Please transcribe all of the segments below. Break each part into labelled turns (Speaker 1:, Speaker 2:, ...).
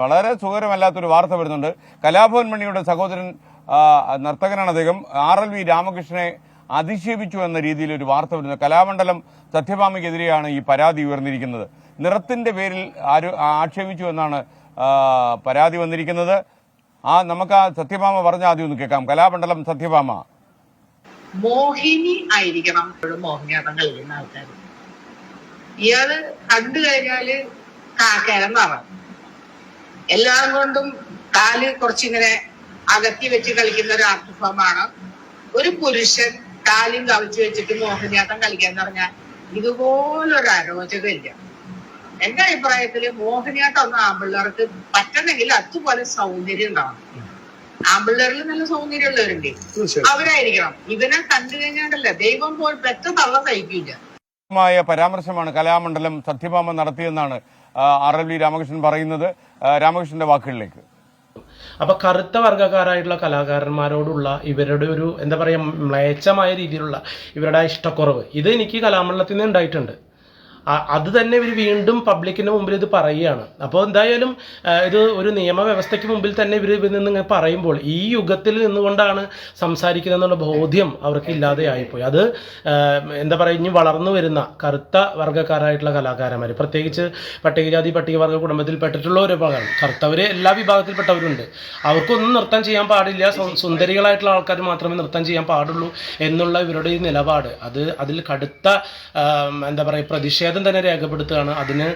Speaker 1: വളരെ സുഖകരമല്ലാത്തൊരു വാർത്ത വരുന്നുണ്ട്. കലാഭവൻ മണിയുടെ സഹോദരൻ നർത്തകനാണ് അദ്ദേഹം. ആർ എൽ വി രാമകൃഷ്ണനെ അധിക്ഷേപിച്ചു എന്ന രീതിയിൽ ഒരു വാർത്ത വരുന്നത് കലാമണ്ഡലം സത്യഭാമയ്ക്കെതിരെയാണ് ഈ പരാതി ഉയർന്നിരിക്കുന്നത്. നിറത്തിന്റെ പേരിൽ ആര് ആക്ഷേപിച്ചു എന്നാണ് പരാതി വന്നിരിക്കുന്നത്. ആ നമുക്ക് ആ സത്യഭാമ പറഞ്ഞ ആദ്യം ഒന്ന് കേൾക്കാം. കലാമണ്ഡലം സത്യഭാമ.
Speaker 2: മോഹിനി ആയിരിക്കണം മോഹിനിയാട്ടം കളിക്കുന്ന ആൾക്കാർ ഇയാൾ കണ്ടു കഴിഞ്ഞാൽ കാക്കേരം നിറം. എല്ലാം കൊണ്ടും കാൽ കുറച്ചിങ്ങനെ അകത്തി വെച്ച് കളിക്കുന്ന ഒരു ആർട്ട് ഫോമാണ് ഒരു പുരുഷൻ കാലും കവിച്ചു വെച്ചിട്ട് മോഹിനിയാട്ടം കളിക്കാന്ന് പറഞ്ഞാൽ ഇതുപോലൊരു അരോചകമില്ല. എന്റെ അഭിപ്രായത്തിൽ മോഹിനിയാട്ടം ഒന്നും ആമ്പിള്ളേർക്ക് പറ്റണമെങ്കിൽ അതുപോലെ സൗന്ദര്യം ഉണ്ടാവണം. ആമ്പിള്ളേരിൽ നല്ല സൗന്ദര്യമുള്ളവരുണ്ട്. അവരായിരിക്കണം. ഇവനെ കണ്ടു കഴിഞ്ഞാണ്ടല്ല ദൈവം പോൽ പെറ്റ തള്ള സഹിക്കില്ല
Speaker 1: മായ പരാമർശമാണ് കലാമണ്ഡലം സത്യഭാമ നടത്തിയെന്നാണ് ആർ എൽ വി രാമകൃഷ്ണൻ പറയുന്നത് രാമകൃഷ്ണന്റെ വാക്കുകളിലേക്ക്.
Speaker 3: അപ്പൊ കറുത്ത വർഗക്കാരായിട്ടുള്ള കലാകാരന്മാരോടുള്ള ഇവരുടെ ഒരു എന്താ പറയുക മ്ലേച്ഛമായ രീതിയിലുള്ള ഇവരുടെ ഇഷ്ടക്കുറവ് ഇത് എനിക്ക് കലാമണ്ഡലത്തിൽ നിന്ന് ഉണ്ടായിട്ടുണ്ട്. അത് തന്നെ ഇവർ വീണ്ടും പബ്ലിക്കിന് മുമ്പിൽ ഇത് പറയുകയാണ്. അപ്പോൾ എന്തായാലും ഇത് ഒരു നിയമവ്യവസ്ഥയ്ക്ക് മുമ്പിൽ തന്നെ ഇവർ ഇതിൽ നിന്ന് ഇങ്ങനെ പറയുമ്പോൾ ഈ യുഗത്തിൽ നിന്നുകൊണ്ടാണ് സംസാരിക്കുന്നത് എന്നുള്ള ബോധ്യം അവർക്ക് ഇല്ലാതെ ആയിപ്പോയി. അത് എന്താ പറയുക ഇനി വളർന്നു വരുന്ന കറുത്ത വർഗക്കാരായിട്ടുള്ള കലാകാരന്മാർ പ്രത്യേകിച്ച് പട്ടികജാതി പട്ടികവർഗ കുടുംബത്തിൽപ്പെട്ടിട്ടുള്ള ഒരു വിഭാഗം കറുത്തവർ എല്ലാ വിഭാഗത്തിൽപ്പെട്ടവരുണ്ട്. അവർക്കൊന്നും നൃത്തം ചെയ്യാൻ പാടില്ല. സുന്ദരികളായിട്ടുള്ള ആൾക്കാർ മാത്രമേ നൃത്തം ചെയ്യാൻ പാടുള്ളൂ എന്നുള്ള ഇവരുടെ ഈ നിലപാട്. അത് അതിൽ കടുത്ത എന്താ പറയുക പ്രതിഷേധം തന്നെ രേഖപ്പെടുത്തുകയാണ്. അതിന്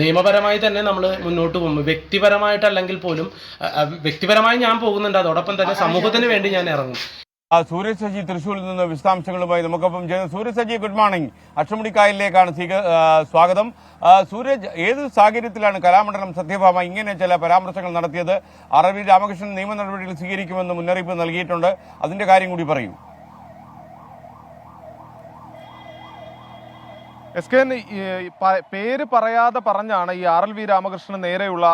Speaker 3: നിയമപരമായി തന്നെ നമ്മൾ മുന്നോട്ട് പോകും. വ്യക്തിപരമായിട്ടല്ലെങ്കിൽ പോലും വ്യക്തിപരമായി ഞാൻ പോകുന്നുണ്ട്. അതോടൊപ്പം തന്നെ സമൂഹത്തിന് വേണ്ടി ഞാൻ ഇറങ്ങും.
Speaker 1: ആ, സജി തൃശ്ശൂരിൽ നിന്ന് വിശദാംശങ്ങളുമായി നമുക്കൊപ്പം ചെയ്യുന്നത് സൂരജ് സജി ഗുഡ് മോർണിംഗ് അക്ഷമുടിക്കായലിലേക്കാണ് സ്വാഗതം. സൂരജ് ഏത് സാഹചര്യത്തിലാണ് കലാമണ്ഡലം സത്യഭാമ ഇങ്ങനെ ചില പരാമർശങ്ങൾ നടത്തിയത്? അറബി രാമകൃഷ്ണൻ നിയമ നടപടികൾ സ്വീകരിക്കുമെന്ന് മുന്നറിയിപ്പ് നൽകിയിട്ടുണ്ട്. അതിന്റെ കാര്യം കൂടി പറയൂ.
Speaker 4: എസ് കെ പേര് പറയാതെ പറഞ്ഞാണ് ഈ ആർ എൽ വി രാമകൃഷ്ണന് നേരെയുള്ള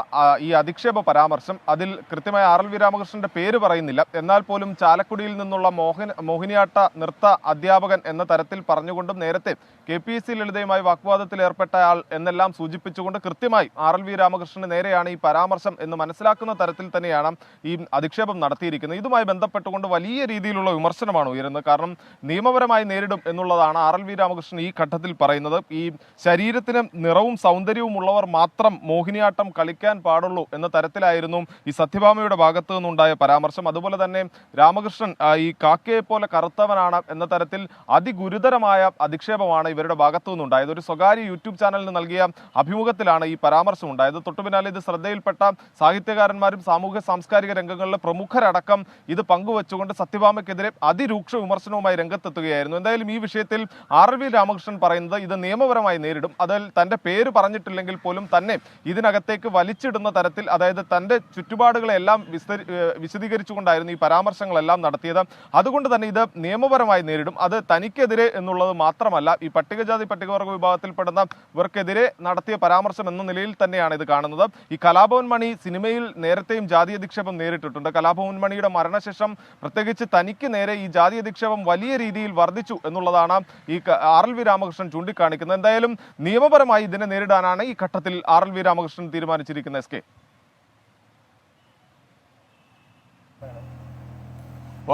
Speaker 4: ഈ അധിക്ഷേപ പരാമർശം. അതിൽ കൃത്യമായി ആർ എൽ വി രാമകൃഷ്ണന്റെ പേര് പറയുന്നില്ല. എന്നാൽ പോലും ചാലക്കുടിയിൽ നിന്നുള്ള മോഹൻ മോഹിനിയാട്ട നൃത്ത അധ്യാപകൻ എന്ന തരത്തിൽ പറഞ്ഞുകൊണ്ടും നേരത്തെ കെ പി എസ് സി ലളിതയുമായി വാഗ്വാദത്തിൽ ഏർപ്പെട്ടയാൾ എന്നെല്ലാം സൂചിപ്പിച്ചുകൊണ്ട് കൃത്യമായി ആർ എൽ വി രാമകൃഷ്ണന് നേരെയാണ് ഈ പരാമർശം എന്ന് മനസ്സിലാക്കുന്ന തരത്തിൽ തന്നെയാണ് ഈ അധിക്ഷേപം നടത്തിയിരിക്കുന്നത്. ഇതുമായി ബന്ധപ്പെട്ടുകൊണ്ട് വലിയ രീതിയിലുള്ള വിമർശനമാണ് ഉയരുന്നത്. കാരണം നിയമപരമായി നേരിടും എന്നുള്ളതാണ് ആർ എൽ വി രാമകൃഷ്ണൻ ഈ ഘട്ടത്തിൽ പറയുന്നത്. ഈ ശരീരത്തിന് നിറവും സൗന്ദര്യവും ഉള്ളവർ മാത്രം മോഹിനിയാട്ടം കളിക്കാൻ പാടുള്ളൂ എന്ന തരത്തിലായിരുന്നു ഈ സത്യഭാമയുടെ ഭാഗത്തു നിന്നുണ്ടായ പരാമർശം. അതുപോലെ തന്നെ രാമകൃഷ്ണൻ ഈ കാക്കയെ പോലെ കറുത്തവനാണ് എന്ന തരത്തിൽ അതിഗുരുതരമായ അധിക്ഷേപമാണ് ഇവരുടെ ഭാഗത്തു നിന്നുണ്ടായത്. ഒരു സ്വകാര്യ യൂട്യൂബ് ചാനലിന് നൽകിയ അഭിമുഖത്തിലാണ് ഈ പരാമർശം ഉണ്ടായത്. തൊട്ടു പിന്നാലെ ഇത് ശ്രദ്ധയിൽപ്പെട്ട സാഹിത്യകാരന്മാരും സാമൂഹ്യ സാംസ്കാരിക രംഗങ്ങളിലെ പ്രമുഖരടക്കം ഇത് പങ്കുവച്ചുകൊണ്ട് സത്യഭാമയ്ക്കെതിരെ അതിരൂക്ഷ വിമർശനവുമായി രംഗത്തെത്തുകയായിരുന്നു. എന്തായാലും ഈ വിഷയത്തിൽ ആർ വി രാമകൃഷ്ണൻ പറയുന്നത് ഇത് നിയമപരമായി നേരിടും. അതിൽ തന്റെ പേര് പറഞ്ഞിട്ടില്ലെങ്കിൽ പോലും തന്നെ ഇതിനകത്തേക്ക് വലിച്ചിടുന്ന തരത്തിൽ അതായത് തന്റെ ചുറ്റുപാടുകളെല്ലാം വിസ്തരി വിശദീകരിച്ചുകൊണ്ടായിരുന്നു ഈ പരാമർശങ്ങളെല്ലാം നടത്തിയത്. അതുകൊണ്ട് തന്നെ ഇത് നിയമപരമായി നേരിടും. അത് തനിക്കെതിരെ എന്നുള്ളത് മാത്രമല്ല ഈ പട്ടികജാതി പട്ടികവർഗ വിഭാഗത്തിൽപ്പെടുന്ന ഇവർക്കെതിരെ നടത്തിയ പരാമർശം എന്ന നിലയിൽ തന്നെയാണ് ഇത് കാണുന്നത്. ഈ കലാഭവൻ മണി സിനിമയിൽ നേരത്തെയും ജാതി അധിക്ഷേപം നേരിട്ടിട്ടുണ്ട്. കലാഭവൻ മണിയുടെ മരണശേഷം പ്രത്യേകിച്ച് തനിക്ക് നേരെ ഈ ജാതി അധിക്ഷേപം വലിയ രീതിയിൽ വർദ്ധിച്ചു എന്നുള്ളതാണ് ഈ ആർ എൽ വി രാമകൃഷ്ണൻ ചൂണ്ടിക്കാണിക്കുന്നത് എന്തായാലും നിയമപരമായി ഇതിനെ നേരിടാനാണ് ഈ ഘട്ടത്തിൽ ആർ എൽ വി രാമകൃഷ്ണൻ തീരുമാനിച്ചിരിക്കുന്നത് S K.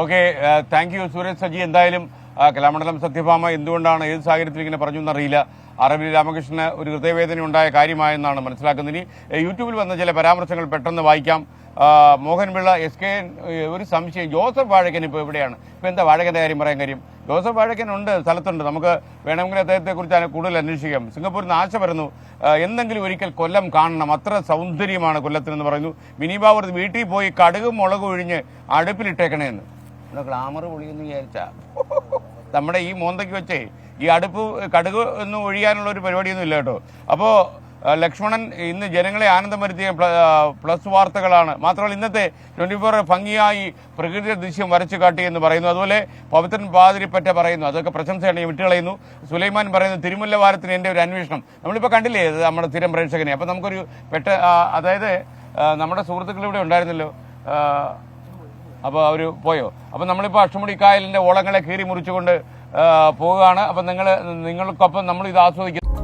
Speaker 1: Okay thank you Sooraj Saji. എന്തായാലും കലാമണ്ഡലം സത്യഭാമ എന്തുകൊണ്ടാണ് ഏത് സാഹചര്യത്തിൽ ഇങ്ങനെ പറഞ്ഞു എന്നറിയില്ല. അറബി രാമകൃഷ്ണന് ഒരു ഹൃദയവേദന ഉണ്ടായ കാര്യമായെന്നാണ് മനസ്സിലാക്കുന്നത്. ഇനി യൂട്യൂബിൽ വന്ന ചില പരാമർശങ്ങൾ പെട്ടെന്ന് വായിക്കാം. മോഹൻ മോഹൻപിള്ള എസ് കെ ഒരു സംശയം. ജോസഫ് വാഴക്കൻ ഇപ്പോൾ എവിടെയാണ്? ഇപ്പോൾ എന്താ വാഴക്കന്റെ കാര്യം പറയാൻ കാര്യം? ജോസഫ് വാഴക്കൻ ഉണ്ട് സ്ഥലത്തുണ്ട്. നമുക്ക് വേണമെങ്കിൽ അദ്ദേഹത്തെക്കുറിച്ച് കൂടുതൽ അന്വേഷിക്കാം. സിംഗപ്പൂരിൽ നിന്ന് ആശ വരുന്നു എന്തെങ്കിലും ഒരിക്കൽ കൊല്ലം കാണണം. അത്ര സൗന്ദര്യമാണ് കൊല്ലത്തിനെന്ന് പറയുന്നു. ബാബർ വീട്ടിൽ പോയി കടുകും മുളകും ഒഴിഞ്ഞ് അടുപ്പിലിട്ടേക്കണേന്ന്. ഗ്ലാമർ പൊളിയെന്ന് വിചാരിച്ചാ. നമ്മുടെ ഈ മോന്തയ്ക്ക് വെച്ചേ ഈ അടുപ്പ് കടുക് ഒന്നും ഒഴിയാനുള്ള ഒരു പരിപാടിയൊന്നും ഇല്ല കേട്ടോ. അപ്പോൾ ലക്ഷ്മണൻ ഇന്ന് ജനങ്ങളെ ആനന്ദം വരുത്തിയ പ്ലസ് വാർത്തകളാണ്. മാത്രമല്ല ഇന്നത്തെ ട്വന്റി ഫോർ ഭംഗിയായി പ്രകൃതി ദൃശ്യം വരച്ചു കാട്ടി എന്ന് പറയുന്നു. അതുപോലെ പവിത്രൻ പാതിരിപ്പറ്റ പറയുന്നു. അതൊക്കെ പ്രശംസയാണ്. വിട്ടുകളയുന്നു സുലൈമാൻ പറയുന്നു തിരുമുല്ല വാരത്തിന് എന്റെ ഒരു അന്വേഷണം. നമ്മളിപ്പോൾ കണ്ടില്ലേ നമ്മുടെ സ്ഥിരം പ്രേക്ഷകനെ. അപ്പോൾ നമുക്കൊരു പെട്ട അതായത് നമ്മുടെ സുഹൃത്തുക്കൾ ഇവിടെ ഉണ്ടായിരുന്നല്ലോ. അപ്പോൾ അവർ പോയോ? അപ്പോൾ നമ്മളിപ്പോൾ അഷ്ടമുടി കായലിന്റെ ഓളങ്ങളെ കീറി മുറിച്ചുകൊണ്ട് പോവുകയാണ്. അപ്പോൾ നിങ്ങൾ നിങ്ങൾക്കൊപ്പം നമ്മൾ ഇത് ആസ്വദിക്കുന്നു